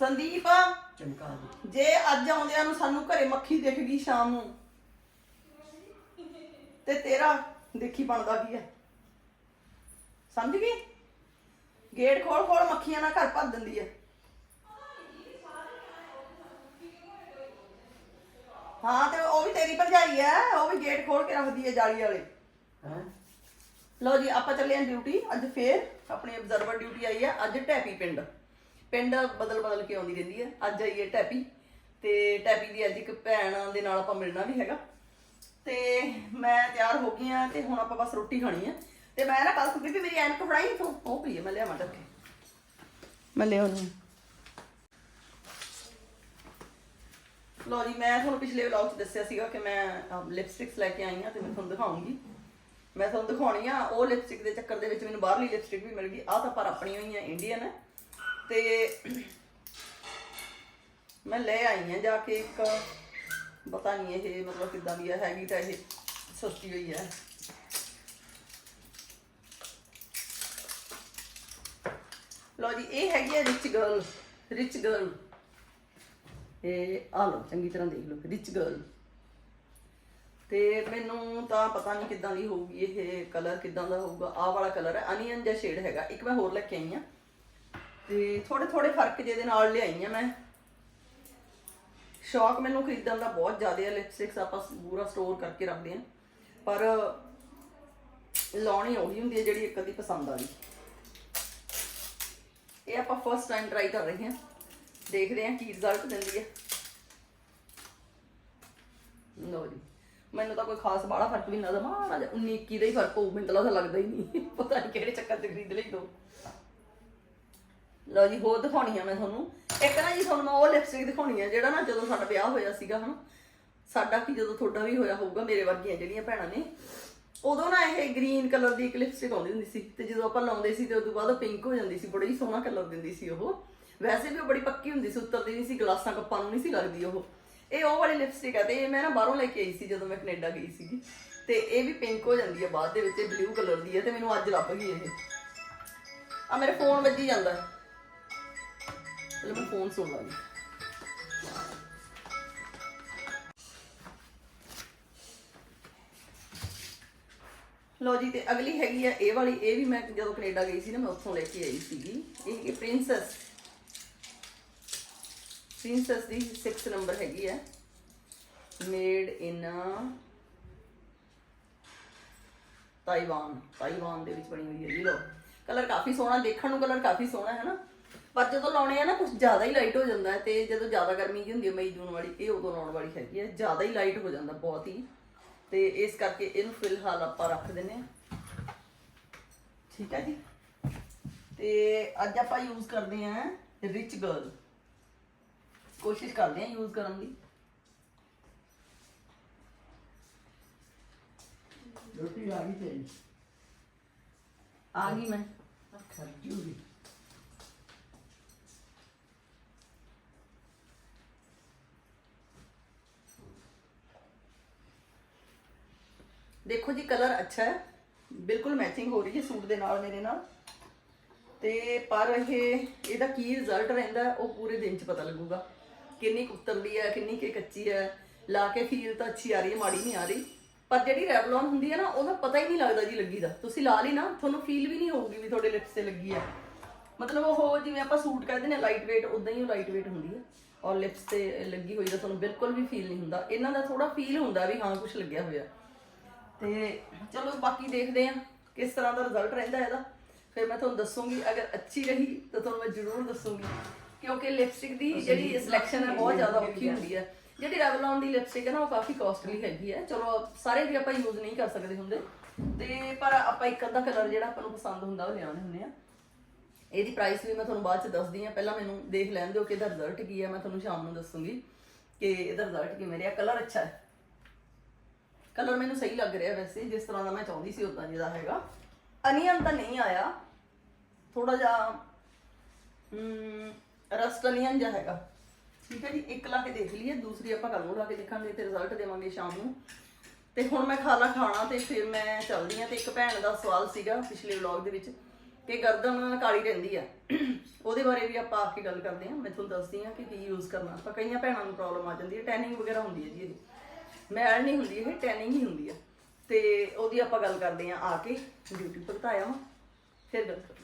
ਸੰਦੀਪ ਚਮਕਾ ਦੇ। ਜੇ ਅੱਜ ਆਉਂਦਿਆਂ ਨੂੰ ਸਾਨੂੰ ਘਰੇ ਮੱਖੀ ਦਿਖ ਗਈ ਸ਼ਾਮ ਨੂੰ ਤੇ ਤੇਰਾ ਦੇਖੀ ਬਣਦਾ ਕੀ ਹੈ? ਸਮਝ ਗਈ? ਗੇਟ ਖੋਲ ਖੋਲ ਮੱਖੀਆਂ ਨਾਲ ਘਰ ਭਰ ਦਿੰਦੀ ਹੈ। ਹਾਂ ਤੇ ਉਹ ਵੀ ਤੇਰੀ ਭਰਜਾਈ ਹੈ ਉਹ ਵੀ ਗੇਟ ਖੋਲ ਕੇ ਰੱਖਦੀ ਹੈ ਜਾਲੀ ਵਾਲੇ। ਹੈ? ਲਓ ਜੀ ਆਪਾਂ ਚੱਲੇ ਆਂ ਡਿਊਟੀ ਅੱਜ ਫੇਰ ਆਪਣੀ ਅਬਜ਼ਰਵਰ ਡਿਊਟੀ ਆਈ ਹੈ ਅੱਜ ਟੈਪੀ ਪਿੰਡ। ਪਿੰਡ ਬਦਲ ਬਦਲ ਕੇ ਆਉਂਦੀ ਰਹਿੰਦੀ ਹੈ ਅੱਜ ਆਈ ਹੈ ਟੈਪੀ। ਤੇ ਟੈਪੀ ਦੀ ਅੱਜ ਇੱਕ ਭੈਣ ਦੇ ਨਾਲ ਆਪਾਂ ਮਿਲਣਾ ਵੀ ਹੈਗਾ। ਤੇ ਮੈਂ ਤਿਆਰ ਹੋ ਗਈ ਆ ਤੇ ਹੁਣ ਆਪਾਂ ਬਸ ਰੋਟੀ ਖਾਣੀ ਆ। ਤੇ ਮੈਂ ਨਾ ਕੱਲ ਬੀਬੀ ਮੇਰੀ ਐਨਕ ਫੜਾਈ ਤੂੰ ਉਹ ਪਈ ਮੈਂ ਲਿਆਵਾਂ ਟੱਕੇ ਮੈਂ ਲਿਆਉਣੀ ਲਓ ਜੀ, ਮੈਂ ਤੁਹਾਨੂੰ ਪਿਛਲੇ ਵਲੌਗ 'ਚ ਦੱਸਿਆ ਸੀਗਾ ਕਿ ਮੈਂ ਲਿਪਸਟਿਕਸ ਲੈ ਕੇ ਆਈ ਆ ਤੇ ਮੈਂ ਤੁਹਾਨੂੰ ਦਿਖਾਉਂਗੀ। ਮੈਂ ਤੁਹਾਨੂੰ ਦਿਖਾਉਣੀ ਆ, ਉਹ ਲਿਪਸਟਿਕ ਦੇ ਚੱਕਰ ਦੇ ਵਿੱਚ ਮੈਨੂੰ ਬਾਹਰਲੀ ਲਿਪਸਟਿਕ ਵੀ ਮਿਲ ਗਈ। ਆ ਤਾਂ ਪਰ ਆਪਣੀਆਂ ਹੀ ਆ ਇੰਡੀਅਨ ਹੈ ਤੇ ਮੈਂ ਲੈ ਆਈ ਹਾਂ ਜਾ ਕੇ ਇੱਕ। ਪਤਾ ਨਹੀਂ ਇਹ ਮਤਲਬ ਕਿੱਦਾਂ ਦੀ ਹੈ ਹੈਗੀ ਤਾਂ ਇਹ ਸਸਤੀ ਹੋਈ ਹੈ ਲਓ ਜੀ, ਇਹ ਹੈਗੀ ਹੈ ਰਿਚ ਗਰਲ ਰਿਚ ਗਰਲ ਇਹ ਆ ਲਓ, ਚੰਗੀ ਤਰ੍ਹਾਂ ਦੇਖ ਲਓ ਰਿਚ ਗਰਲ ਤੇ ਮੈਨੂੰ ਤਾਂ ਪਤਾ ਨਹੀਂ ਕਿੱਦਾਂ ਦੀ ਹੋਊਗੀ ਇਹ ਕਲਰ ਕਿੱਦਾਂ ਦਾ ਹੋਊਗਾ। ਆਹ ਵਾਲਾ ਕਲਰ ਹੈ ਅਨੀਅਨ ਜਿਹਾ ਸ਼ੇਡ ਹੈਗਾ। ਇੱਕ ਮੈਂ ਹੋਰ ਲੈ ਕੇ ਆਈ ਆ। ਤੇ ਥੋੜੇ ਥੋੜੇ ਫ਼ਰਕ ਜਿਹਦੇ ਨਾਲ ਲਿਆਈ ਆ ਮੈਂ। ਸ਼ੌਕ ਮੈਨੂੰ ਖਰੀਦਣ ਦਾ ਬਹੁਤ ਜ਼ਿਆਦਾ ਹੈ ਲਿਪਸਟਿਕਸ ਆਪਾਂ ਪੂਰਾ ਸਟੋਰ ਕਰਕੇ ਰੱਖਦੇ ਆ ਪਰ ਲਾਉਣੀ ਉਹੀ ਹੁੰਦੀ ਹੈ ਜਿਹੜੀ ਇੱਕ ਅੱਧੀ ਪਸੰਦ ਆ ਗਈ। ਇਹ ਆਪਾਂ ਫਸਟ ਟਾਈਮ ਟਰਾਈ ਕਰ ਰਹੇ ਹਾਂ। ਦੇਖਦੇ ਹਾਂ ਕੀ ਰਿਜ਼ਲਟ ਦਿੰਦੀ ਹੈ ਲਓ ਜੀ, ਮੈਨੂੰ ਤਾਂ ਕੋਈ ਖਾਸ ਬਾਹਲਾ ਫ਼ਰਕ ਵੀ ਨਹੀਂ ਲੱਗਦਾ, ਮਾੜਾ ਜਿਹਾ 19 21 ਦਾ ਹੀ ਫ਼ਰਕ ਹੋਊ ਮੈਨੂੰ ਤਾਂ ਲੱਗਦਾ ਹੀ ਨਹੀਂ। ਪਤਾ ਨਹੀਂ ਕਿਹੜੇ ਚੱਕਰ 'ਚ ਖਰੀਦ ਲਈ ਦੋ। ਲਓ ਜੀ, ਹੋਰ ਦਿਖਾਉਣੀ ਆ ਮੈਂ ਤੁਹਾਨੂੰ। ਇੱਕ ਨਾ ਜੀ ਤੁਹਾਨੂੰ ਮੈਂ ਉਹ ਲਿਪਸਟਿਕ ਦਿਖਾਉਣੀ ਆ, ਜਿਹੜਾ ਨਾ ਜਦੋਂ ਸਾਡਾ ਵਿਆਹ ਹੋਇਆ ਸੀਗਾ, ਹਨਾ। ਸਾਡਾ ਕੀ ਜਦੋਂ ਤੁਹਾਡਾ ਵੀ ਹੋਇਆ ਹੋਊਗਾ, ਮੇਰੇ ਵਰਗੀਆਂ ਜਿਹੜੀਆਂ ਭੈਣਾਂ ਨੇ। ਉਦੋਂ ਨਾ ਇਹ ਗ੍ਰੀਨ ਕਲਰ ਦੀ ਇੱਕ ਲਿਪਸਟਿਕ ਆਉਂਦੀ ਹੁੰਦੀ ਸੀ ਤੇ ਜਦੋਂ ਆਪਾਂ ਲਾਉਂਦੇ ਸੀ ਤੇ ਉਦੋਂ ਬਾਅਦ ਪਿੰਕ ਹੋ ਜਾਂਦੀ ਸੀ, ਬੜਾ ਹੀ ਸੋਹਣਾ ਕਲਰ ਦਿੰਦੀ ਸੀ ਉਹ। ਵੈਸੇ ਵੀ ਉਹ ਬੜੀ ਪੱਕੀ ਹੁੰਦੀ ਸੀ ਉੱਤਰਦੀ ਨਹੀਂ ਸੀ, ਗਲਾਸਾਂ ਕੱਪਾਂ ਨੂੰ ਨਹੀਂ ਸੀ ਲੱਗਦੀ ਉਹ। ਇਹ ਉਹ ਵਾਲੀ ਲਿਪਸਟਿਕ ਹੈ ਤੇ ਇਹ ਮੈਂ ਨਾ ਬਾਹਰੋਂ ਲੈ ਕੇ ਆਈ ਸੀ ਜਦੋਂ ਮੈਂ ਕੈਨੇਡਾ ਗਈ ਸੀਗੀ। ਤੇ ਇਹ ਵੀ ਪਿੰਕ ਹੋ ਜਾਂਦੀ ਹੈ ਬਾਅਦ ਦੇ ਵਿੱਚ, ਇਹ ਬਲੂ ਕਲਰ ਦੀ ਹੈ ਤੇ ਮੈਨੂੰ ਅੱਜ ਲੱਭ ਗਈ ਇਹ। ਆ ਮੇਰੇ ਫੋਨ ਵੱਜੀ ਜਾਂਦਾ। ਹੈ ਚਲੋ ਮੈਂ ਫੋਨ ਸੁਣ ਲੋ ਜੀ, ਤੇ ਅਗਲੀ ਹੈਗੀ ਆ ਇਹ ਵਾਲੀ, ਇਹ ਵੀ ਮੈਂ ਜਦੋਂ ਕੈਨੇਡਾ ਗਈ ਸੀ ਨਾ, ਮੈਂ ਉੱਥੋਂ ਲੈ ਕੇ ਆਈ ਸੀਗੀ। ਇਹ ਕਿ ਪ੍ਰਿੰਸੈਸ। ਪ੍ਰਿੰਸੈਸ ਦੀ 6 ਨੰਬਰ ਹੈਗੀ ਆ। ਮੇਡ ਇਨ ਤਾਈਵਾਨ ਤਾਈਵਾਨ ਦੇ ਵਿੱਚ ਬਣੀ ਹੋਈ ਹੈ ਜੀ ਲੋ ਕਲਰ ਕਾਫੀ ਸੋਹਣਾ, ਦੇਖਣ ਨੂੰ ਕਲਰ ਕਾਫੀ ਸੋਹਣਾ ਹੈ ਨਾ? ਪਰ ਜਦੋਂ ਲਾਉਣੇ ਆ ਨਾ ਕੁਝ ਜ਼ਿਆਦਾ ਹੀ ਲਾਈਟ ਹੋ ਜਾਂਦਾ ਹੈ ਤੇ ਜਦੋਂ ਜ਼ਿਆਦਾ ਗਰਮੀ ਜੀ ਹੁੰਦੀ ਹੈ ਮਈ ਜੂਨ ਵਾਲੀ ਇਹ ਉਦੋਂ ਲਾਉਣ ਵਾਲੀ ਹੈਗੀ ਹੈ। ਜ਼ਿਆਦਾ ਹੀ ਲਾਈਟ ਹੋ ਜਾਂਦਾ ਬਹੁਤ ਹੀ। ਤੇ ਇਸ ਕਰਕੇ ਇਹਨੂੰ ਫਿਲਹਾਲ ਆਪਾਂ ਰੱਖ ਦਿੰਨੇ ਆ ਠੀਕ ਹੈ ਜੀ? ਤੇ ਅੱਜ ਆਪਾਂ ਯੂਜ਼ ਕਰਦੇ ਆਂ ਰਿਚ ਗਰਲ ਕੋਸ਼ਿਸ਼ ਕਰਦੇ ਆਂ ਯੂਜ਼ ਕਰਨ ਦੀ। ਰੋਟੀ ਆ ਗਈ ਤੇਰੀ। ਆ ਗਈ ਮੈਂ। ਖਰਜੂਗੀ ਦੇਖੋ ਜੀ ਕਲਰ ਅੱਛਾ ਹੈ। ਬਿਲਕੁਲ ਮੈਚਿੰਗ ਹੋ ਰਹੀ ਹੈ ਸੂਟ ਦੇ ਨਾਲ, ਮੇਰੇ ਨਾਲ। ਤੇ ਪਰ ਇਹ, ਇਹਦਾ ਕੀ ਰਿਜ਼ਲਟ ਰਹਿੰਦਾ, ਉਹ ਪੂਰੇ ਦਿਨ ਚ ਪਤਾ ਲੱਗੂਗਾ। ਕਿੰਨੀ ਕੁ ਉਤਰਦੀ ਹੈ, ਕਿੰਨੀ ਕਿ ਕੱਚੀ ਹੈ। ਲਾ ਕੇ ਫੀਲ ਤਾਂ ਅੱਛੀ ਆ ਰਹੀ ਹੈ, ਮਾੜੀ ਨਹੀਂ ਆ ਰਹੀ। ਪਰ ਜਿਹੜੀ ਰੈਵਲੌਨ ਹੁੰਦੀ ਹੈ ਨਾ, ਉਹਦਾ ਪਤਾ ਹੀ ਨਹੀਂ ਲੱਗਦਾ ਜੀ ਲੱਗੀ ਦਾ। ਤੁਸੀਂ ਲਾ ਲਈ ਨਾ, ਤੁਹਾਨੂੰ ਫੀਲ ਵੀ ਨਹੀਂ ਹੋਊਗੀ ਵੀ ਤੁਹਾਡੇ ਲਿਪਸ ਤੇ ਲੱਗੀ ਹੈ। ਮਤਲਬ ਉਹ ਜਿਵੇਂ ਆਪਾਂ ਸੂਟ ਕਹਿੰਦੇ ਨੇ ਲਾਈਟ weight ਉਦਾਂ ਹੀ ਉਹ ਲਾਈਟ weight ਹੁੰਦੀ ਹੈ। ਔਰ ਲਿਪਸ ਤੇ ਲੱਗੀ ਹੋਈ ਦਾ ਤੁਹਾਨੂੰ ਬਿਲਕੁਲ ਵੀ ਫੀਲ ਨਹੀਂ ਹੁੰਦਾ। ਇਹਨਾਂ ਦਾ ਥੋੜਾ ਫੀਲ ਹੁੰਦਾ ਵੀ ਹਾਂ ਕੁਝ ਲੱਗਿਆ ਹੋਇਆ। ਤੇ ਚਲੋ ਬਾਕੀ ਦੇਖਦੇ ਆ ਕਿਸ ਤਰ੍ਹਾਂ ਦਾ ਰਿਜ਼ਲਟ ਰਹਿੰਦਾ ਇਹਦਾ। ਫਿਰ ਮੈਂ ਤੁਹਾਨੂੰ ਦੱਸੂਗੀ ਅਗਰ ਅੱਛੀ ਰਹੀ ਤਾਂ ਤੁਹਾਨੂੰ ਮੈਂ ਜ਼ਰੂਰ ਦੱਸੂਗੀ। ਕਿਉਂਕਿ ਲਿਪਸਟਿਕ ਦੀ ਜਿਹੜੀ ਸਿਲੈਕਸ਼ਨ ਹੈ ਬਹੁਤ ਜ਼ਿਆਦਾ ਔਖੀ ਹੁੰਦੀ ਹੈ। ਜਿਹੜੀ ਰੈਵਲੌਨ ਦੀ ਲਿਪਸਟਿਕ ਹੈ ਨਾ ਉਹ ਕਾਫੀ ਕਾਸਟਲੀ ਹੈਗੀ ਹੈ। ਚਲੋ ਸਾਰੇ ਵੀ ਆਪਾਂ ਯੂਜ਼ ਨਹੀਂ ਕਰ ਸਕਦੇ ਹੁੰਦੇ। ਤੇ ਪਰ ਆਪਾਂ ਇੱਕ ਅੱਧਾ ਕਲਰ ਜਿਹੜਾ ਆਪਾਂ ਨੂੰ ਪਸੰਦ ਹੁੰਦਾ ਉਹ ਲਿਆਉਂਦੇ ਹੁੰਦੇ ਆ। ਇਹਦੀ ਪ੍ਰਾਈਸ ਵੀ ਮੈਂ ਤੁਹਾਨੂੰ ਬਾਅਦ ਚ ਦੱਸਦੀ ਆ ਪਹਿਲਾਂ ਮੈਨੂੰ ਦੇਖ ਲੈਣ ਦਿਓ ਕਿ ਇਹਦਾ ਰਿਜ਼ਲਟ ਕੀ ਹੈ। ਮੈਂ ਤੁਹਾਨੂੰ ਸ਼ਾਮ ਨੂੰ ਦੱਸੂਗੀ ਕਿ ਇਹਦਾ ਰਿਜ਼ਲਟ ਕਿਵੇਂ ਰਿਹਾ। ਕਲਰ ਅੱਛਾ ਹੈ। ਕਲਰ ਮੈਨੂੰ ਸਹੀ ਲੱਗ ਰਿਹਾ ਵੈਸੇ, ਜਿਸ ਤਰ੍ਹਾਂ ਦਾ ਮੈਂ ਚਾਹੁੰਦੀ ਸੀ ਉਦਾਂ ਜਿਹਦਾ ਹੈਗਾ। ਅਨੀਅਨ ਤਾਂ ਨਹੀਂ ਆਇਆ। ਥੋੜਾ ਜਿਹਾ, ਹਮ, ਰਸਟ ਅਨੀਅਨ ਜਿਹਾ ਹੈਗਾ। ਠੀਕ ਹੈ ਜੀ, ਇੱਕ ਲਾ ਕੇ ਦੇਖ ਲਈਏ, ਦੂਸਰੀ ਆਪਾਂ ਕੱਲ ਨੂੰ ਲਾ ਕੇ ਦੇਖਾਂਗੇ ਤੇ ਰਿਜ਼ਲਟ ਦੇਵਾਂਗੇ ਸ਼ਾਮ ਨੂੰ। ਤੇ ਹੁਣ ਮੈਂ ਖਾਣਾ ਖਾਣਾ ਤੇ ਫਿਰ ਮੈਂ ਚੱਲਦੀ ਆ ਤੇ ਇੱਕ ਭੈਣ ਦਾ ਸਵਾਲ ਸੀਗਾ ਪਿਛਲੇ ਵਲੌਗ ਦੇ ਵਿੱਚ ਕਿ ਗਰਦਨ ਕਾਲੀ ਰਹਿੰਦੀ ਆ। ਉਹਦੇ ਬਾਰੇ ਵੀ ਆਪਾਂ ਆ ਕੇ ਗੱਲ ਕਰਦੇ ਹਾਂ। ਮੈਂ ਤੁਹਾਨੂੰ ਦੱਸਦੀ ਹਾਂ ਕਿ ਕੀ ਯੂਜ਼ ਕਰਨਾ। ਆਪਾਂ ਕਈਆਂ ਭੈਣਾਂ ਨੂੰ ਪ੍ਰੋਬਲਮ ਆ ਜਾਂਦੀ ਹੈ। ਟੈਨਿੰਗ ਵਗੈਰਾ ਹੁੰਦੀ ਹੈ ਜੀ ਇਹਦੀ ਮੈਲ ਨਹੀਂ ਹੁੰਦੀ, ਇਹ ਟੈਨਿੰਗ ਹੀ ਹੁੰਦੀ ਆ। ਤੇ ਉਹਦੀ ਆਪਾਂ ਗੱਲ ਕਰਦੇ ਹਾਂ ਆ ਕੇ ਡਿਊਟੀ ਭੁਗਤਾਇਆ ਵਾ, ਫਿਰ ਗੱਲ ਕਰਾਂਗੇ।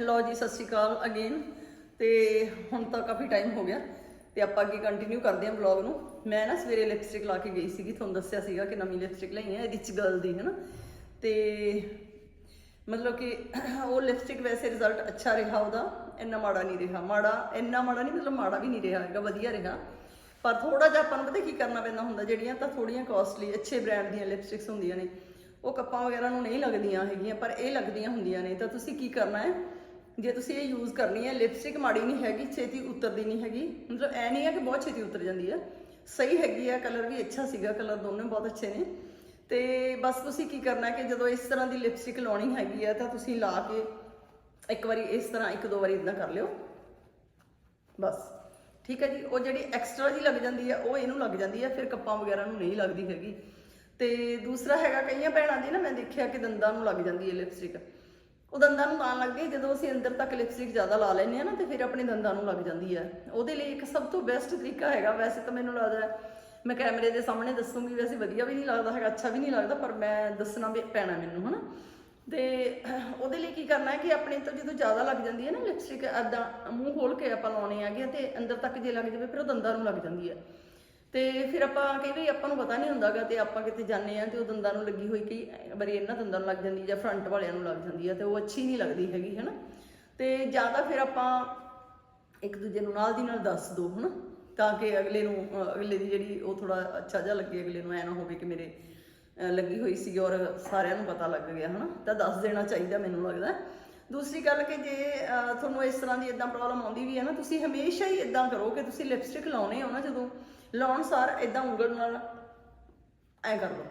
ਲੋ ਜੀ, ਸਤਿ ਸ਼੍ਰੀ ਅਕਾਲ ਅਗੇਨ ਤੇ ਹੁਣ ਤਾਂ ਕਾਫੀ ਟਾਈਮ ਹੋ ਗਿਆ। ਤੇ ਆਪਾਂ ਅੱਗੇ ਕੰਟੀਨਿਊ ਕਰਦੇ ਹਾਂ ਵਲੌਗ ਨੂੰ। ਮੈਂ ਨਾ ਸਵੇਰੇ ਲਿਪਸਟਿਕ ਲਾ ਕੇ ਗਈ ਸੀਗੀ, ਤੁਹਾਨੂੰ ਦੱਸਿਆ ਸੀਗਾ ਕਿ ਨਵੀਂ ਲਿਪਸਟਿਕ ਲਈ ਹੈ ਰਿਚ ਗਰਲ ਦੀ ਹੈ ਨਾ ਤੇ ਮਤਲਬ ਕਿ ਉਹ ਲਿਪਸਟਿਕ ਵੈਸੇ ਰਿਜ਼ਲਟ ਅੱਛਾ ਰਿਹਾ ਉਹਦਾ। ਇੰਨਾ ਮਾੜਾ ਨਹੀਂ ਰਿਹਾ। ਮਾੜਾ, ਇੰਨਾ ਮਾੜਾ ਨਹੀਂ, ਮਤਲਬ ਮਾੜਾ ਵੀ ਨਹੀਂ ਰਿਹਾ ਹੈਗਾ, ਵਧੀਆ ਰਿਹਾ। ਪਰ ਥੋੜਾ ਜਿਹਾ ਆਪਾਂ ਨੂੰ ਪਤਾ ਕੀ ਕਰਨਾ ਪੈਂਦਾ ਹੁੰਦਾ, ਜਿਹੜੀਆਂ ਤਾਂ ਥੋੜੀਆਂ ਕਾਸਟਲੀ ਅੱਛੇ ਬ੍ਰਾਂਡ ਦੀਆਂ ਲਿਪਸਟਿਕਸ ਹੁੰਦੀਆਂ ਨੇ, ਉਹ ਕੱਪਾਂ ਵਗੈਰਾ ਨੂੰ ਨਹੀਂ ਲੱਗਦੀਆਂ ਹੈਗੀਆਂ, ਪਰ ਇਹ ਲੱਗਦੀਆਂ ਹੁੰਦੀਆਂ ਨੇ। ਤਾਂ ਤੁਸੀਂ ਕੀ ਕਰਨਾ ਹੈ? ਜੇ ਤੁਸੀਂ ਇਹ ਯੂਜ਼ ਕਰਨੀ ਹੈ ਲਿਪਸਟਿਕ ਮਾੜੀ ਨਹੀਂ ਹੈਗੀ, ਛੇਤੀ ਉਤਰਦੀ ਨਹੀਂ ਹੈਗੀ। ਮਤਲਬ ਐ ਨਹੀਂ ਹੈ ਕਿ ਬਹੁਤ ਛੇਤੀ ਉਤਰ ਜਾਂਦੀ ਹੈ। ਸਹੀ ਹੈਗੀ ਆ ਕਲਰ ਵੀ ਅੱਛਾ ਸੀਗਾ ਕਲਰ ਦੋਨੇ ਬਹੁਤ ਅੱਛੇ ਨੇ। ਤੇ ਬਸ ਤੁਸੀਂ ਕੀ ਕਰਨਾ ਕਿ ਜਦੋਂ ਇਸ ਤਰ੍ਹਾਂ ਦੀ ਲਿਪਸਟਿਕ ਲਾਉਣੀ ਹੈਗੀ ਆ ਤਾਂ ਤੁਸੀਂ ਲਾ ਕੇ ਇੱਕ ਵਾਰੀ ਇਸ ਤਰ੍ਹਾਂ ਇੱਕ ਦੋ ਵਾਰੀ ਇਦਾਂ ਕਰ ਲਿਓ। ਬਸ। ਠੀਕ ਹੈ ਜੀ, ਉਹ ਜਿਹੜੀ ਐਕਸਟਰਾ ਜੀ ਲੱਗ ਜਾਂਦੀ ਹੈ, ਉਹ ਇਹਨੂੰ ਲੱਗ ਜਾਂਦੀ ਹੈ, ਫਿਰ ਕੱਪਾਂ ਵਗੈਰਾ ਨੂੰ ਨਹੀਂ ਲੱਗਦੀ ਹੈਗੀ। ਤੇ ਦੂਸਰਾ ਹੈਗਾ ਕਈਆਂ ਭੈਣਾਂ ਦੀ ਨਾ, ਮੈਂ ਦੇਖਿਆ ਕਿ ਦੰਦਾਂ ਨੂੰ ਲੱਗ ਜਾਂਦੀ ਹੈ ਲਿਪਸਟਿਕ ਉਹ ਦੰਦਾਂ ਨੂੰ ਤਾਂ ਲੱਗਦੀ ਹੈ, ਜਦੋਂ ਅਸੀਂ ਅੰਦਰ ਤੱਕ ਲਿਪਸਟਿਕ ਜ਼ਿਆਦਾ ਲਾ ਲੈਂਦੇ ਆ ਨਾ, ਤੇ ਫਿਰ ਆਪਣੇ ਦੰਦਾਂ ਨੂੰ ਲੱਗ ਜਾਂਦੀ ਹੈ। ਉਹਦੇ ਲਈ ਇੱਕ ਸਭ ਤੋਂ ਬੈਸਟ ਤਰੀਕਾ ਹੈਗਾ, ਵੈਸੇ ਤਾਂ ਮੈਨੂੰ ਲੱਗਦਾ ਮੈਂ ਕੈਮਰੇ ਦੇ ਸਾਹਮਣੇ ਦੱਸੂਗੀ, ਵੈਸੇ ਵਧੀਆ ਵੀ ਨਹੀਂ ਲੱਗਦਾ ਹੈਗਾ, ਅੱਛਾ ਵੀ ਨਹੀਂ ਲੱਗਦਾ, ਪਰ ਮੈਂ ਦੱਸਣਾ ਵੀ ਪੈਣਾ ਮੈਨੂੰ, ਹਨਾ? ਤੇ ਉਹਦੇ ਲਈ ਕੀ ਕਰਨਾ ਹੈ ਕਿ ਆਪਣੇ ਤੋਂ ਜਦੋਂ ਜ਼ਿਆਦਾ ਲੱਗ ਜਾਂਦੀ ਹੈ ਨਾ ਲਿਪਸਟਿਕ ਐਦਾਂ ਮੂੰਹ ਖੋਲ ਕੇ ਆਪਾਂ ਲਾਉਣੇ ਆਗੇ ਤੇ ਅੰਦਰ ਤੱਕ ਜੇ ਲੱਗ ਜਾਵੇ ਫਿਰ ਉਹ ਦੰਦਾਂ ਨੂੰ ਲੱਗ ਜਾਂਦੀ ਹੈ। ਤੇ ਫਿਰ ਆਪਾਂ ਕਈ ਵਾਰੀ ਆਪਾਂ ਨੂੰ ਪਤਾ ਨਹੀਂ ਹੁੰਦਾਗਾ ਤੇ ਆਪਾਂ ਕਿਤੇ ਜਾਂਦੇ ਆ ਤੇ ਉਹ ਦੰਦਾਂ ਨੂੰ ਲੱਗੀ ਹੋਈ ਕਈ ਵਾਰੀ ਇਹਨਾਂ ਦੰਦਾਂ ਨੂੰ ਲੱਗ ਜਾਂਦੀ ਜਾਂ ਫਰੰਟ ਵਾਲਿਆਂ ਨੂੰ ਲੱਗ ਜਾਂਦੀ ਹੈ ਤੇ ਉਹ ਅੱਛੀ ਨਹੀਂ ਲੱਗਦੀ ਹੈਗੀ, ਹੈਨਾ? ਤੇ ਜ਼ਿਆਦਾ ਫਿਰ ਆਪਾਂ ਇੱਕ ਦੂਜੇ ਨੂੰ ਨਾਲ ਦੀ ਨਾਲ ਦੱਸ ਦੋ ਹਨਾ? ਤਾਂ ਕਿ ਅਗਲੇ ਨੂੰ ਅਗਲੇ ਦੀ ਜਿਹੜੀ ਉਹ ਥੋੜਾ ਅੱਛਾ ਜਿਹਾ ਲੱਗੇ, ਅਗਲੇ ਨੂੰ ਐ ਨਾ ਹੋਵੇ ਕਿ ਮੇਰੇ ਲੱਗੀ ਹੋਈ ਸੀ ਔਰ ਸਾਰਿਆਂ ਨੂੰ ਪਤਾ ਲੱਗ ਗਿਆ, ਹਨਾ? ਤਾਂ ਦੱਸ ਦੇਣਾ ਚਾਹੀਦਾ ਮੈਨੂੰ ਲੱਗਦਾ। ਦੂਸਰੀ ਗੱਲ ਕਿ ਜੇ ਤੁਹਾਨੂੰ ਇਸ ਤਰ੍ਹਾਂ ਦੀ ਇਦਾਂ ਪ੍ਰੋਬਲਮ ਆਉਂਦੀ ਵੀ ਹੈ ਨਾ, ਤੁਸੀਂ ਹਮੇਸ਼ਾ ਹੀ ਇਦਾਂ ਕਰੋ ਕਿ ਤੁਸੀਂ ਲਿਪਸਟਿਕ ਲਾਉਣੇ ਹੋ ਨਾ ਜਦੋਂ। ਲਾਉਣ ਸਾਰ ਇਦਾਂ ਉਂਗਲ ਨਾਲ ਐ ਕਰ ਲਓ,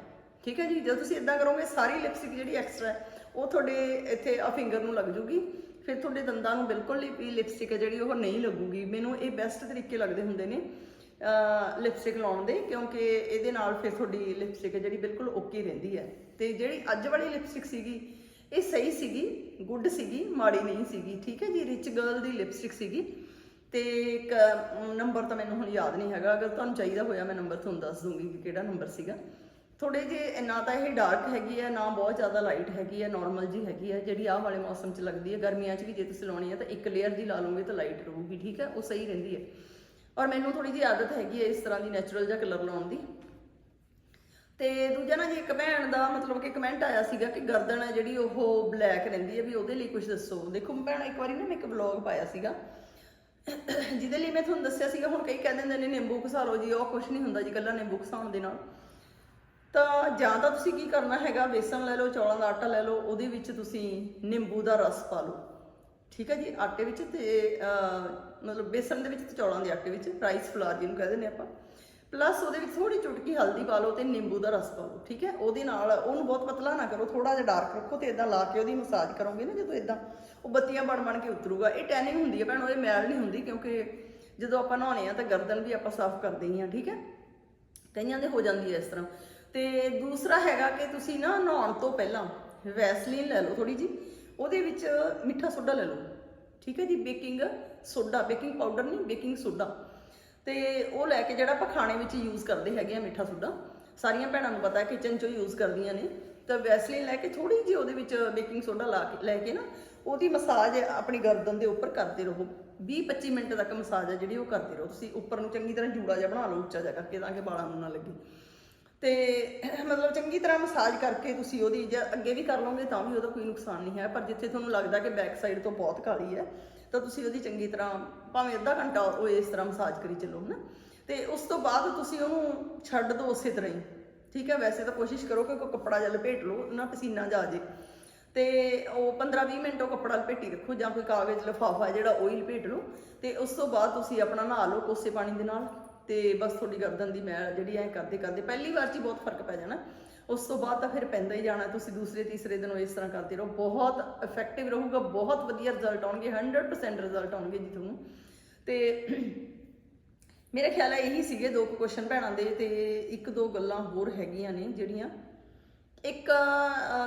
ਠੀਕ ਹੈ ਜੀ? ਜਦੋਂ ਤੁਸੀਂ ਇਦਾਂ ਕਰੋਗੇ, ਸਾਰੀ ਲਿਪਸਟਿਕ ਜਿਹੜੀ ਐਕਸਟਰਾ ਹੈ, ਉਹ ਤੁਹਾਡੇ ਇੱਥੇ ਆ ਫਿੰਗਰ ਨੂੰ ਲੱਗ ਜੂਗੀ। ਫਿਰ ਤੁਹਾਡੇ ਦੰਦਾਂ ਨੂੰ ਬਿਲਕੁਲ ਵੀ ਲਿਪਸਟਿਕ ਹੈ ਜਿਹੜੀ ਉਹ ਨਹੀਂ ਲੱਗੂਗੀ। ਮੈਨੂੰ ਇਹ ਬੈਸਟ ਤਰੀਕੇ ਲੱਗਦੇ ਹੁੰਦੇ ਨੇ। ਲਿਪਸਟਿਕ ਲਾਉਣ ਦੇ, ਕਿਉਂਕਿ ਇਹਦੇ ਨਾਲ ਫਿਰ ਤੁਹਾਡੀ ਲਿਪਸਟਿਕ ਹੈ ਜਿਹੜੀ ਬਿਲਕੁਲ ਓਕੇ ਰਹਿੰਦੀ ਹੈ। ਤੇ ਜਿਹੜੀ ਅੱਜ ਵਾਲੀ ਲਿਪਸਟਿਕ ਸੀਗੀ, ਇਹ ਸਹੀ ਸੀਗੀ ਗੁੱਡ ਸੀਗੀ, ਮਾੜੀ ਨਹੀਂ ਸੀਗੀ, ਠੀਕ ਹੈ ਜੀ? ਰਿਚ ਗਰਲ ਦੀ ਲਿਪਸਟਿਕ ਸੀਗੀ। ਤੇ ਇੱਕ ਨੰਬਰ ਤਾਂ ਮੈਨੂੰ ਹੁਣ ਯਾਦ ਨਹੀਂ ਹੈਗਾ। ਅਗਰ ਤੁਹਾਨੂੰ ਚਾਹੀਦਾ ਹੋਇਆ, ਮੈਂ ਨੰਬਰ ਤੁਹਾਨੂੰ ਦੱਸ ਦੂੰਗੀ ਕਿ ਕਿਹੜਾ ਨੰਬਰ ਸੀਗਾ। ਥੋੜੇ ਜੇ ਨਾ ਤਾਂ ਇਹ ਡਾਰਕ ਹੈਗੀ ਹੈ, ਨਾ ਬਹੁਤ ਜ਼ਿਆਦਾ ਲਾਈਟ ਹੈਗੀ ਹੈ ਨਾਰਮਲ ਜੀ ਹੈਗੀ ਹੈ, ਜਿਹੜੀ ਆਹ ਵਾਲੇ ਮੌਸਮ 'ਚ ਲੱਗਦੀ ਹੈ। ਗਰਮੀਆਂ 'ਚ ਵੀ ਜੇ ਤੁਸੀਂ ਲਾਉਣੀ ਹੈ, ਤਾਂ ਇੱਕ ਲੇਅਰ ਦੀ ਲਾ ਲਓਗੇ ਤਾਂ ਲਾਈਟ ਰਹੂਗੀ, ਠੀਕ ਹੈ? ਉਹ ਸਹੀ ਰਹਿੰਦੀ ਹੈ। ਔਰ ਮੈਨੂੰ ਥੋੜੀ ਜਿਹੀ ਆਦਤ ਹੈਗੀ ਹੈ ਇਸ ਤਰ੍ਹਾਂ ਦੀ ਨੈਚੁਰਲ ਜਿਹਾ ਕਲਰ ਲਾਉਣ ਦੀ। ਤੇ ਦੂਜਾ ਨਾ ਜੀ ਇੱਕ ਭੈਣ ਦਾ ਮਤਲਬ ਕਿ ਕਮੈਂਟ ਆਇਆ ਸੀਗਾ ਕਿ ਗਰਦਨ ਹੈ ਜਿਹੜੀ ਉਹ ਬਲੈਕ ਰਹਿੰਦੀ ਹੈ, ਵੀ ਉਹਦੇ ਲਈ ਕੁਝ ਦੱਸੋ। ਦੇਖੋ ਭੈਣ, ਇੱਕ ਵਾਰੀ ਨਾ ਮੈਂ ਇੱਕ ਵਲੌਗ ਪਾਇਆ ਸੀਗਾ। ਜਿਹਦੇ ਲਈ ਮੈਂ ਤੁਹਾਨੂੰ ਦੱਸਿਆ ਸੀਗਾ, ਹੁਣ ਕਈ ਕਹਿ ਦਿੰਦੇ ਨੇ ਨਿੰਬੂ ਘਸਾ ਲਓ ਜੀ, ਉਹ ਕੁਝ ਨਹੀਂ ਹੁੰਦਾ ਜੀ ਕੱਲਾ ਨਿੰਬੂ ਘਸਾਉਣ ਦੇ ਨਾਲ। ਤਾਂ ਜਾਂ ਤਾਂ ਤੁਸੀਂ ਕੀ ਕਰਨਾ ਹੈਗਾ ਬੇਸਨ ਲੈ ਲਓ, ਚੌਲਾਂ ਦਾ ਆਟਾ ਲੈ ਲਓ, ਉਹਦੇ ਵਿੱਚ ਤੁਸੀਂ ਨਿੰਬੂ ਦਾ ਰਸ ਪਾ ਲਓ। ਠੀਕ ਹੈ ਜੀ, ਆਟੇ ਵਿੱਚ ਤੇ ਮਤਲਬ ਬੇਸਨ ਦੇ ਵਿੱਚ ਤੇ ਚੌਲਾਂ ਦੇ ਆਟੇ ਵਿੱਚ ਰਾਈਸ ਫਲਾਰ ਜਿਹਨੂੰ ਕਹਿੰਦੇ ਨੇ ਆਪਾਂ। ਪਲੱਸ ਉਹਦੇ ਵਿੱਚ ਥੋੜੀ ਚੁਟਕੀ ਹਲਦੀ ਪਾ ਲਓ ਤੇ ਨਿੰਬੂ ਦਾ ਰਸ ਪਾ ਲਓ, ਠੀਕ ਹੈ? ਉਹਦੇ ਨਾਲ ਉਹਨੂੰ ਬਹੁਤ ਪਤਲਾ ਨਾ ਕਰੋ ਥੋੜਾ ਜਿਹਾ ਡਾਰਕ ਰੱਖੋ ਤੇ ਇਦਾਂ ਲਾ ਕੇ ਉਹਦੀ ਮਸਾਜ ਕਰੋਗੇ ਨਾ ਜਦੋਂ ਇਦਾਂ ਉਹ ਬੱਤੀਆਂ ਬਣ ਬਣ ਕੇ ਉਤਰੂਗਾ। ਇਹ ਟੈਨਿੰਗ ਹੁੰਦੀ ਹੈ ਭੈਣੋ ਇਹ ਮੈਲ ਨਹੀਂ ਹੁੰਦੀ ਕਿਉਂਕਿ ਜਦੋਂ ਆਪਾਂ ਨਹਾਉਣੇ ਆ ਤਾਂ ਗਰਦਨ ਵੀ ਆਪਾਂ ਸਾਫ਼ ਕਰਦੇ ਹੀ ਆ, ਠੀਕ ਹੈ? ਕਈਆਂ ਦੇ ਹੋ ਜਾਂਦੀ ਹੈ ਇਸ ਤਰ੍ਹਾਂ। ਤੇ ਦੂਸਰਾ ਹੈਗਾ ਕਿ ਤੁਸੀਂ ਨਾ ਨਹਾਉਣ ਤੋਂ ਪਹਿਲਾਂ ਵੈਸਲੀਨ ਲੈ ਲਓ ਥੋੜੀ ਜੀ ਉਹਦੇ ਵਿੱਚ ਮਿੱਠਾ ਸੋਡਾ ਲੈ ਲਓ। ਠੀਕ ਹੈ ਜੀ, ਬੇਕਿੰਗ ਸੋਡਾ, ਬੇਕਿੰਗ ਪਾਊਡਰ ਨਹੀਂ, ਬੇਕਿੰਗ ਸੋਡਾ। ਤੇ ਉਹ ਲੈ ਕੇ ਜਿਹੜਾ ਆਪਾਂ ਖਾਣੇ ਵਿੱਚ ਯੂਜ਼ ਕਰਦੇ ਹੈਗੇ ਆ ਮਿੱਠਾ ਸੋਡਾ, ਸਾਰੀਆਂ ਭੈਣਾਂ ਨੂੰ ਪਤਾ ਹੈ ਕਿਚਨ 'ਚੋਂ ਯੂਜ਼ ਕਰਦੀਆਂ ਨੇ। ਤਾਂ ਵੈਸਲੀਨ ਲੈ ਕੇ ਥੋੜੀ ਜਿਹੀ ਉਹਦੇ ਵਿੱਚ ਬੇਕਿੰਗ ਸੋਡਾ ਲਾ ਕੇ ਲੈ ਕੇ ਨਾ, ਉਹਦੀ ਮਸਾਜ ਆਪਣੀ ਗਰਦਨ ਦੇ ਉੱਪਰ ਕਰਦੇ ਰਹੋ। 20-25 ਮਿੰਟ ਤੱਕ ਮਸਾਜ ਹੈ ਜਿਹੜੀ ਉਹ ਕਰਦੇ ਰਹੋ। ਤੁਸੀਂ ਉੱਪਰ ਨੂੰ ਚੰਗੀ ਤਰ੍ਹਾਂ ਜੂੜਾ ਜਿਹਾ ਬਣਾ ਲਓ ਉੱਚਾ ਜਿਹਾ ਕਰਕੇ ਤਾਂ ਕਿ ਬਾਲਾਂ ਨੂੰ ਨਾ ਲੱਗੇ। ਤੇ ਮਤਲਬ ਚੰਗੀ ਤਰ੍ਹਾਂ ਮਸਾਜ ਕਰਕੇ ਤੁਸੀਂ ਉਹਦੀ ਜੇ ਅੱਗੇ ਵੀ ਕਰ ਲਓਗੇ ਤਾਂ ਵੀ ਉਹਦਾ ਕੋਈ ਨੁਕਸਾਨ ਨਹੀਂ ਹੈ, ਪਰ ਜਿੱਥੇ ਤੁਹਾਨੂੰ ਲੱਗਦਾ ਕਿ ਬੈਕ ਸਾਈਡ ਤੋਂ ਬਹੁਤ ਕਾਲੀ ਹੈ, ਤਾਂ ਤੁਸੀਂ ਉਹਦੀ ਚੰਗੀ ਤਰ੍ਹਾਂ ਭਾਵੇਂ ਅੱਧਾ ਘੰਟਾ ਉਹ ਇਸ ਤਰ੍ਹਾਂ ਮਸਾਜ ਕਰੀ ਚੱਲੋ ਨਾ ਤੇ ਉਸ ਤੋਂ ਬਾਅਦ ਤੁਸੀਂ ਉਹਨੂੰ ਛੱਡ ਦਿਓ ਉਸੇ ਤਰ੍ਹਾਂ ਹੀ, ਠੀਕ ਹੈ? ਵੈਸੇ ਤਾਂ ਕੋਸ਼ਿਸ਼ ਕਰੋ ਕਿ ਕੋਈ ਕੱਪੜਾ ਜਿਹਾ ਲਪੇਟ ਲਓ, ਨਾ ਪਸੀਨਾ ਜਾ ਜੇ। ਤੇ ਉਹ 15-20 ਮਿੰਟ ਉਹ ਕੱਪੜਾ ਲਪੇਟੀ ਰੱਖੋ ਜਾਂ ਕੋਈ ਕਾਗਜ਼, ਲਿਫਾਫਾ ਜਿਹੜਾ ਉਹ ਹੀ ਲਪੇਟ ਲਓ। ਤੇ ਉਸ ਤੋਂ ਬਾਅਦ ਤੁਸੀਂ ਆਪਣਾ ਨਹਾ ਲਓ ਕੋਸੇ ਪਾਣੀ ਦੇ ਨਾਲ। ਤੇ ਬਸ ਤੁਹਾਡੀ ਗਰਦਨ ਦੀ ਮੈਲ ਜਿਹੜੀ ਐ ਕਰਦੇ ਕਰਦੇ ਪਹਿਲੀ ਵਾਰ 'ਚ ਹੀ ਬਹੁਤ ਫ਼ਰਕ ਪੈ ਜਾਣਾ। ਉਸ ਤੋਂ ਬਾਅਦ ਤਾਂ ਫਿਰ ਪੈਂਦਾ ਹੀ ਜਾਣਾ, ਤੁਸੀਂ ਦੂਸਰੇ ਤੀਸਰੇ ਦਿਨ ਇਸ ਤਰ੍ਹਾਂ ਕਰਦੇ ਰਹੋ। ਬਹੁਤ ਇਫੈਕਟਿਵ ਰਹੂਗਾ, ਬਹੁਤ ਵਧੀਆ ਰਿਜ਼ਲਟ ਆਉਣਗੇ 100% ਰਿਜ਼ਲਟ ਆਉਣਗੇ ਜੀ ਤੁਹਾਨੂੰ। ਤੇ ਮੇਰੇ ਖਿਆਲ ਹੈ ਇਹੀ ਸੀਗੇ ਦੋ ਕੁ ਕੁਐਸਚਨ ਭੈਣਾਂ ਦੇ ਤੇ ਇੱਕ ਦੋ ਗੱਲਾਂ ਹੋਰ ਹੈਗੀਆਂ ਨੇ ਜਿਹੜੀਆਂ। ਇੱਕ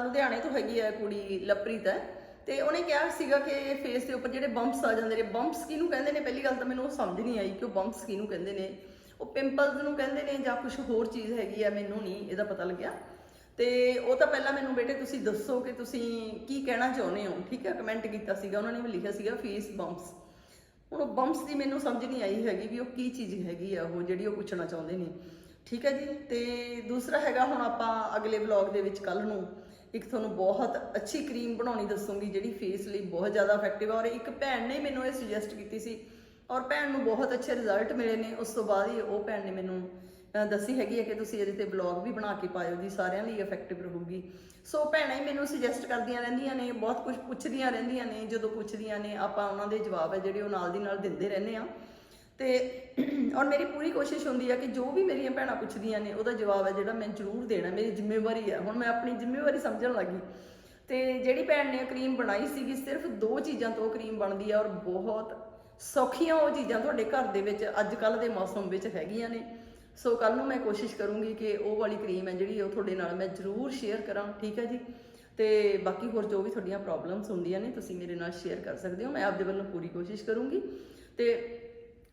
ਲੁਧਿਆਣੇ ਤੋਂ ਹੈਗੀ ਹੈ ਕੁੜੀ ਲਵਪ੍ਰੀਤ ਹੈ। ਤੇ ਉਹਨੇ ਕਿਹਾ ਸੀਗਾ ਕਿ ਫੇਸ ਦੇ ਉੱਪਰ ਜਿਹੜੇ ਬੰਪਸ ਆ ਜਾਂਦੇ ਨੇ ਬੰਪਸ ਕਿਹਨੂੰ ਕਹਿੰਦੇ ਨੇ? ਪਹਿਲੀ ਗੱਲ ਤਾਂ ਮੈਨੂੰ ਉਹ ਸਮਝ ਨਹੀਂ ਆਈ ਕਿ ਉਹ ਬੰਪਸ ਕਿਹਨੂੰ ਕਹਿੰਦੇ ਨੇ। ਉਹ ਪਿੰਪਲਸ ਨੂੰ ਕਹਿੰਦੇ ਨੇ ਜਾਂ ਕੁਝ ਹੋਰ ਚੀਜ਼ ਹੈਗੀ ਆ, ਮੈਨੂੰ ਨਹੀਂ ਇਹਦਾ ਪਤਾ ਲੱਗਿਆ। ਤੇ ਉਹ ਤਾਂ ਪਹਿਲਾਂ ਮੈਨੂੰ ਬੇਟੇ ਤੁਸੀਂ ਦੱਸੋ ਕਿ ਤੁਸੀਂ ਕੀ ਕਹਿਣਾ ਚਾਹੁੰਦੇ ਹੋ? ਠੀਕ ਹੈ ਕਮੈਂਟ ਕੀਤਾ ਸੀਗਾ, ਉਹਨਾਂ ਨੇ ਵੀ ਲਿਖਿਆ ਸੀਗਾ ਫੇਸ ਬੰਪਸ ਹੁਣ ਉਹ ਬੰਪਸ ਦੀ ਮੈਨੂੰ ਸਮਝ ਨਹੀਂ ਆਈ ਹੈਗੀ ਵੀ ਉਹ ਕੀ ਚੀਜ਼ ਹੈਗੀ ਆ, ਉਹ ਜਿਹੜੀ ਉਹ ਪੁੱਛਣਾ ਚਾਹੁੰਦੇ ਨੇ। ਠੀਕ ਹੈ ਜੀ, ਤੇ ਦੂਸਰਾ ਹੈਗਾ ਹੁਣ ਆਪਾਂ ਅਗਲੇ ਵਲੌਗ ਦੇ ਵਿੱਚ ਕੱਲ ਨੂੰ। ਇੱਕ ਤੁਹਾਨੂੰ ਬਹੁਤ ਅੱਛੀ ਕਰੀਮ ਬਣਾਉਣੀ ਦੱਸੂਗੀ, ਜਿਹੜੀ ਫੇਸ ਲਈ ਬਹੁਤ ਜ਼ਿਆਦਾ ਇਫੈਕਟਿਵ ਆ। ਔਰ ਇੱਕ ਭੈਣ ਨੇ ਮੈਨੂੰ ਇਹ ਸੁਜੈਸਟ ਕੀਤੀ ਸੀ, ਔਰ ਭੈਣ ਨੂੰ ਬਹੁਤ ਅੱਛੇ ਰਿਜ਼ਲਟ ਮਿਲੇ ਨੇ। ਉਸ ਤੋਂ ਬਾਅਦ ਹੀ ਉਹ ਭੈਣ ਨੇ ਮੈਨੂੰ ਦੱਸੀ ਹੈਗੀ ਹੈ ਕਿ ਤੁਸੀਂ ਇਹਦੇ ਤੇ ਵਲੌਗ ਵੀ ਬਣਾ ਕੇ ਪਾਇਓ ਜੀ ਸਾਰਿਆਂ ਲਈ ਇਫੈਕਟਿਵ ਰਹੂਗੀ। ਸੋ ਭੈਣਾਂ ਹੀ ਮੈਨੂੰ ਸੁਜੈਸਟ ਕਰਦੀਆਂ ਰਹਿੰਦੀਆਂ ਨੇ, ਬਹੁਤ ਕੁਝ ਪੁੱਛਦੀਆਂ ਰਹਿੰਦੀਆਂ ਨੇ, ਜਦੋਂ ਪੁੱਛਦੀਆਂ ਨੇ, ਆਪਾਂ ਉਹਨਾਂ ਦੇ ਜਵਾਬ ਹੈ, ਜਿਹੜੇ ਉਹ ਨਾਲ ਦੀ ਨਾਲ ਦਿੰਦੇ ਰਹਿੰਦੇ ਆ। ਤੇ ਔਰ ਮੇਰੀ ਪੂਰੀ ਕੋਸ਼ਿਸ਼ ਹੁੰਦੀ ਆ ਕਿ ਜੋ ਵੀ ਮੇਰੀਆਂ ਭੈਣਾਂ ਪੁੱਛਦੀਆਂ ਨੇ, ਉਹਦਾ ਜਵਾਬ ਹੈ ਜਿਹੜਾ ਮੈਂ ਜ਼ਰੂਰ ਦੇਣਾ, ਮੇਰੀ ਜ਼ਿੰਮੇਵਾਰੀ ਹੈ ਹੁਣ ਮੈਂ ਆਪਣੀ ਜ਼ਿੰਮੇਵਾਰੀ ਸਮਝਣ ਲੱਗੀ। ਤੇ ਜਿਹੜੀ ਭੈਣ ਨੇ ਕਰੀਮ ਬਣਾਈ ਸੀਗੀ, ਸਿਰਫ ਦੋ ਚੀਜ਼ਾਂ ਤੋਂ ਕਰੀਮ ਬਣਦੀ ਆ ਔਰ ਬਹੁਤ ਸੌਖੀਆਂ ਉਹ ਚੀਜ਼ਾਂ ਤੁਹਾਡੇ ਘਰ ਦੇ ਵਿੱਚ ਅੱਜ ਕੱਲ ਦੇ ਮੌਸਮ ਵਿੱਚ ਹੈਗੀਆਂ ਨੇ। ਸੋ ਕੱਲ ਨੂੰ ਮੈਂ ਕੋਸ਼ਿਸ਼ ਕਰੂੰਗੀ ਕਿ ਉਹ ਵਾਲੀ ਕਰੀਮ ਹੈ ਜਿਹੜੀ ਉਹ ਤੁਹਾਡੇ ਨਾਲ ਮੈਂ ਜ਼ਰੂਰ ਸ਼ੇਅਰ ਕਰਾਂ, ਠੀਕ ਹੈ ਜੀ? ਤੇ ਬਾਕੀ ਹੋਰ ਜੋ ਵੀ ਤੁਹਾਡੀਆਂ ਪ੍ਰੋਬਲਮਸ ਹੁੰਦੀਆਂ ਨੇ, ਤੁਸੀਂ ਮੇਰੇ ਨਾਲ ਸ਼ੇਅਰ ਕਰ ਸਕਦੇ ਹੋ। ਮੈਂ ਆਪਦੇ ਵੱਲੋਂ ਪੂਰੀ ਕੋਸ਼ਿਸ਼ ਕਰੂੰਗੀ। ਤੇ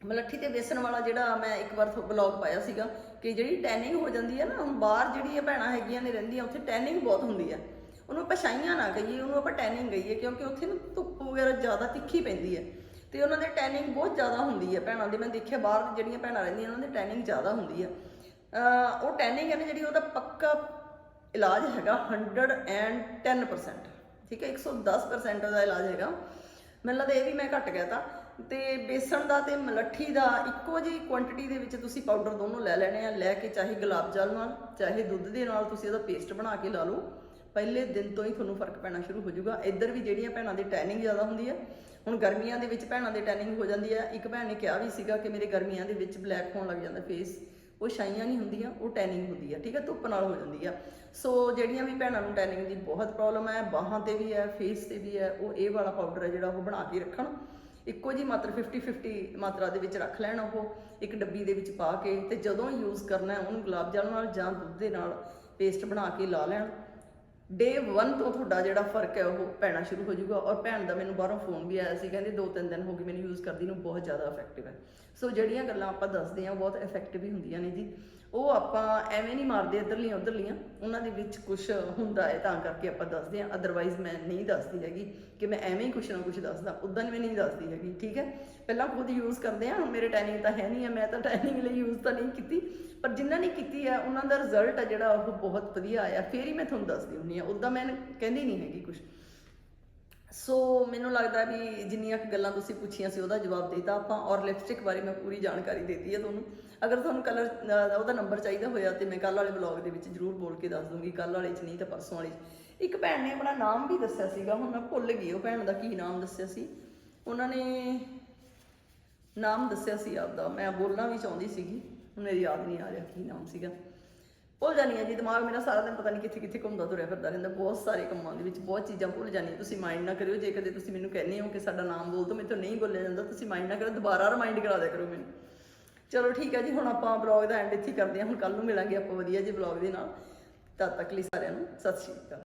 ਮਲੱਠੀ ਤੇ ਵੇਸਣ ਵਾਲਾ ਜਿਹੜਾ ਮੈਂ ਇੱਕ ਵਾਰ ਬਲੌਗ ਪਾਇਆ ਸੀਗਾ ਕਿ ਜਿਹੜੀ ਟੈਨਿੰਗ ਹੋ ਜਾਂਦੀ ਹੈ ਨਾ ਹੁਣ ਬਾਹਰ ਜਿਹੜੀਆਂ ਭੈਣਾਂ ਹੈਗੀਆਂ ਨੇ ਰਹਿੰਦੀਆਂ, ਉੱਥੇ ਟੈਨਿੰਗ ਬਹੁਤ ਹੁੰਦੀ ਹੈ ਉਹਨੂੰ ਆਪਾਂ ਛਾਈਆਂ ਨਾ ਕਹੀਏ, ਉਹਨੂੰ ਆਪਾਂ ਟੈਨਿੰਗ ਕਹੀਏ, ਕਿਉਂਕਿ ਉੱਥੇ ਨਾ ਧੁੱਪ ਵਗੈਰਾ ਜ਼ਿਆਦਾ ਤਿੱਖੀ ਪੈਂਦੀ ਹੈ ਤੇ ਉਹਨਾਂ ਦੇ ਟੈਨਿੰਗ ਬਹੁਤ ਜ਼ਿਆਦਾ ਹੁੰਦੀ ਹੈ ਭੈਣਾਂ ਦੀ। ਮੈਂ ਦੇਖਿਆ ਬਾਹਰ ਜਿਹੜੀਆਂ ਭੈਣਾਂ ਰਹਿੰਦੀਆਂ ਉਹਨਾਂ ਦੀ ਟੈਨਿੰਗ ਜ਼ਿਆਦਾ ਹੁੰਦੀ ਹੈ ਉਹ ਟੈਨਿੰਗ ਹੈ ਨਾ ਜਿਹੜੀ, ਉਹਦਾ ਪੱਕਾ ਇਲਾਜ ਹੈਗਾ 110% ਠੀਕ ਹੈ 110% ਉਹਦਾ ਇਲਾਜ ਹੈਗਾ। ਮੈਨੂੰ ਲੱਗਦਾ ਇਹ ਵੀ ਮੈਂ ਘੱਟ ਗਿਆ ਤਾਂ ਤੇ ਬੇਸਣ ਦਾ ਤੇ ਮਲੱਠੀ ਦਾ ਇੱਕੋ ਜਿਹੀ ਕੁਆਂਟੀਟੀ ਦੇ ਵਿੱਚ ਤੁਸੀਂ ਪਾਊਡਰ ਦੋਨੋਂ ਲੈ ਲੈਣੇ ਆ, ਲੈ ਕੇ ਚਾਹੇ ਗੁਲਾਬ ਜਲ ਨਾਲ, ਚਾਹੇ ਦੁੱਧ ਦੇ ਨਾਲ ਤੁਸੀਂ ਇਹਦਾ ਪੇਸਟ ਬਣਾ ਕੇ ਲਾ ਲਓ। ਪਹਿਲੇ ਦਿਨ ਤੋਂ ਹੀ ਤੁਹਾਨੂੰ ਫ਼ਰਕ ਪੈਣਾ ਸ਼ੁਰੂ ਹੋ ਜਾਊਗਾ। ਇੱਧਰ ਵੀ ਜਿਹੜੀਆਂ ਭੈਣਾਂ ਦੀ ਟੈਨਿੰਗ ਜ਼ਿਆਦਾ ਹੁੰਦੀ ਹੈ ਹੁਣ ਗਰਮੀਆਂ ਦੇ ਵਿੱਚ ਭੈਣਾਂ ਦੀ ਟੈਨਿੰਗ ਹੋ ਜਾਂਦੀ ਹੈ ਇੱਕ ਭੈਣ ਨੇ ਕਿਹਾ ਵੀ ਸੀਗਾ ਕਿ ਮੇਰੇ ਗਰਮੀਆਂ ਦੇ ਵਿੱਚ ਬਲੈਕ ਹੋਣ ਲੱਗ ਜਾਂਦਾ ਫੇਸ ਉਹ ਛਾਈਆਂ ਨਹੀਂ ਹੁੰਦੀਆਂ, ਉਹ ਟੈਨਿੰਗ ਹੁੰਦੀ ਹੈ ਠੀਕ ਹੈ ਧੁੱਪ ਨਾਲ ਹੋ ਜਾਂਦੀ ਆ। ਸੋ ਜਿਹੜੀਆਂ ਵੀ ਭੈਣਾਂ ਨੂੰ ਟੈਨਿੰਗ ਦੀ ਬਹੁਤ ਪ੍ਰੋਬਲਮ ਹੈ ਬਾਹਾਂ ਤੇ ਵੀ ਹੈ ਫੇਸ ਤੇ ਵੀ ਹੈ ਉਹ ਇਹ ਵਾਲਾ ਪਾਊਡਰ ਹੈ ਜਿਹੜਾ ਉਹ ਬਣਾ ਕੇ ਰੱਖਣ। ਇੱਕੋ ਜੀ ਮਾਤਰ 50 50 ਮਾਤਰਾ ਦੇ ਵਿੱਚ ਰੱਖ ਲੈਣ ਉਹ, ਇੱਕ ਡੱਬੀ ਦੇ ਵਿੱਚ ਪਾ ਕੇ ਤੇ ਜਦੋਂ ਯੂਜ਼ ਕਰਨਾ ਉਹਨੂੰ ਗੁਲਾਬ ਜਲ ਨਾਲ ਜਾਂ ਦੁੱਧ ਦੇ ਨਾਲ ਪੇਸਟ ਬਣਾ ਕੇ ਲਾ ਲੈਣ। ਡੇ 1 ਤੋਂ ਤੁਹਾਡਾ ਜਿਹੜਾ ਫ਼ਰਕ ਹੈ, ਉਹ ਪੈਣਾ ਸ਼ੁਰੂ ਹੋ ਜਾਊਗਾ ਔਰ ਭੈਣ ਦਾ ਮੈਨੂੰ ਬਾਹਰੋਂ ਫੋਨ ਵੀ ਆਇਆ ਸੀ, ਕਹਿੰਦੇ ਦੋ ਤਿੰਨ ਦਿਨ ਹੋ ਗਏ ਮੈਨੂੰ ਯੂਜ਼ ਕਰਦੀ ਨੂੰ, ਬਹੁਤ ਜ਼ਿਆਦਾ ਇਫੈਕਟਿਵ ਹੈ। ਸੋ ਜਿਹੜੀਆਂ ਗੱਲਾਂ ਆਪਾਂ ਦੱਸਦੇ ਆ ਉਹ ਬਹੁਤ ਇਫੈਕਟਿਵ ਹੀ ਹੁੰਦੀਆਂ ਨੇ ਜੀ। ਉਹ ਆਪਾਂ ਐਵੇਂ ਨਹੀਂ ਮਾਰਦੇ ਇੱਧਰਲੀਆਂ, ਉੱਧਰਲੀਆਂ। ਉਹਨਾਂ ਦੇ ਵਿੱਚ ਕੁਝ ਹੁੰਦਾ ਹੈ, ਤਾਂ ਕਰਕੇ ਆਪਾਂ ਦੱਸਦੇ ਆ ਅਦਰਵਾਈਜ਼ ਮੈਂ ਨਹੀਂ ਦੱਸਦੀ ਹੈਗੀ ਕਿ ਮੈਂ ਐਵੇਂ ਹੀ ਕੁਛ ਨਾ ਕੁਛ ਦੱਸਦਾ। ਉਦਾਂ ਮੈਂ ਨਹੀਂ ਦੱਸਦੀ ਹੈਗੀ, ਠੀਕ ਹੈ? ਪਹਿਲਾਂ ਖੁਦ ਯੂਜ਼ ਕਰਦੇ ਆ ਹੁਣ ਮੇਰੇ ਟੈਨਿੰਗ ਤਾਂ ਹੈ ਨਹੀਂ ਹੈ। ਮੈਂ ਤਾਂ ਟੈਨਿੰਗ ਲਈ ਯੂਜ਼ ਤਾਂ ਨਹੀਂ ਕੀਤੀ। ਪਰ ਜਿਨ੍ਹਾਂ ਨੇ ਕੀਤੀ ਹੈ, ਉਹਨਾਂ ਦਾ ਰਿਜ਼ਲਟ ਹੈ ਜਿਹੜਾ ਉਹ ਬਹੁਤ ਵਧੀਆ ਆਇਆ। ਫੇਰ ਹੀ ਮੈਂ ਤੁਹਾਨੂੰ ਦੱਸਦੀ ਹੁੰਦੀ ਆ ਉਦਾਂ ਮੈਂ ਕਹਿੰਦੀ ਨਹੀਂ ਹੈਗੀ ਕੁਝ ਸੋ ਮੈਨੂੰ ਲੱਗਦਾ ਵੀ ਜਿੰਨੀਆਂ ਕੁ ਗੱਲਾਂ ਤੁਸੀਂ ਪੁੱਛੀਆਂ ਸੀ ਉਹਦਾ ਜਵਾਬ ਦੇਤਾ ਆਪਾਂ, ਔਰ ਲਿਪਸਟਿਕ ਬਾਰੇ ਮੈਂ ਪੂਰੀ ਜਾਣਕਾਰੀ ਦੇਤੀ ਹੈ ਤੁਹਾਨੂੰ। ਅਗਰ ਤੁਹਾਨੂੰ ਕਲਰ ਉਹਦਾ ਨੰਬਰ ਚਾਹੀਦਾ ਹੋਇਆ ਤੇ ਮੈਂ ਕੱਲ ਵਾਲੇ ਵਲੌਗ ਦੇ ਵਿੱਚ ਜ਼ਰੂਰ ਬੋਲ ਕੇ ਦੱਸ ਦੂੰਗੀ ਕੱਲ ਵਾਲੇ 'ਚ ਨਹੀਂ ਤਾਂ ਪਰਸੋਂ ਵਾਲੇ 'ਚ। ਇੱਕ ਭੈਣ ਨੇ ਆਪਣਾ ਨਾਮ ਵੀ ਦੱਸਿਆ ਸੀਗਾ, ਹੁਣ ਮੈਂ ਭੁੱਲ ਗਈ, ਉਹ ਭੈਣ ਦਾ ਕੀ ਨਾਮ ਦੱਸਿਆ ਸੀ। ਉਹਨਾਂ ਨੇ ਨਾਮ ਦੱਸਿਆ ਸੀ ਆਪਦਾ, ਮੈਂ ਬੋਲਣਾ ਵੀ ਚਾਹੁੰਦੀ ਸੀਗੀ, ਹੁਣ ਮੇਰੀ ਯਾਦ ਨਹੀਂ ਆ ਰਿਹਾ ਕੀ ਨਾਮ ਸੀਗਾ। ਭੁੱਲ ਜਾਨੀ ਆ ਜੀ, ਦਿਮਾਗ ਮੇਰਾ ਸਾਰਾ ਦਿਨ ਪਤਾ ਨਹੀਂ ਕਿੱਥੇ ਕਿੱਥੇ ਘੁੰਮਦਾ ਤੁਰਿਆ ਫਿਰਦਾ ਰਹਿੰਦਾ, ਬਹੁਤ ਸਾਰੇ ਕੰਮਾਂ ਦੇ ਵਿੱਚ, ਬਹੁਤ ਚੀਜ਼ਾਂ ਭੁੱਲ ਜਾਣੀਆਂ ਤੁਸੀਂ ਮਾਈਂਡ ਨਾ ਕਰਿਓ, ਜੇ ਕਦੇ ਤੁਸੀਂ ਮੈਨੂੰ ਕਹਿੰਦੇ ਹੋ ਕਿ ਸਾਡਾ ਨਾਮ ਬੋਲ ਦੋ ਮੈਨੂੰ ਨਹੀਂ ਬੋਲਿਆ ਜਾਂਦਾ, ਤੁਸੀਂ ਮਾਈਂਡ ਨਾ ਕਰੋ ਦੁਬਾਰਾ ਰਿਮਾਈਂਡ ਕਰਾ ਦਿਆ ਕਰੋ ਮੈਨੂੰ। ਚਲੋ ਠੀਕ ਹੈ ਜੀ, ਹੁਣ ਆਪਾਂ ਬਲੌਗ ਦਾ ਐਂਡ ਇੱਥੇ ਕਰਦੇ ਹਾਂ, ਹੁਣ ਕੱਲ ਨੂੰ ਮਿਲਾਂਗੇ ਆਪਾਂ ਵਧੀਆ ਜੀ ਬਲੌਗ ਦੇ ਨਾਲ। ਤਦ ਤੱਕ ਲਈ ਸਾਰਿਆਂ ਨੂੰ, ਸਤਿ ਸ਼੍ਰੀ ਅਕਾਲ।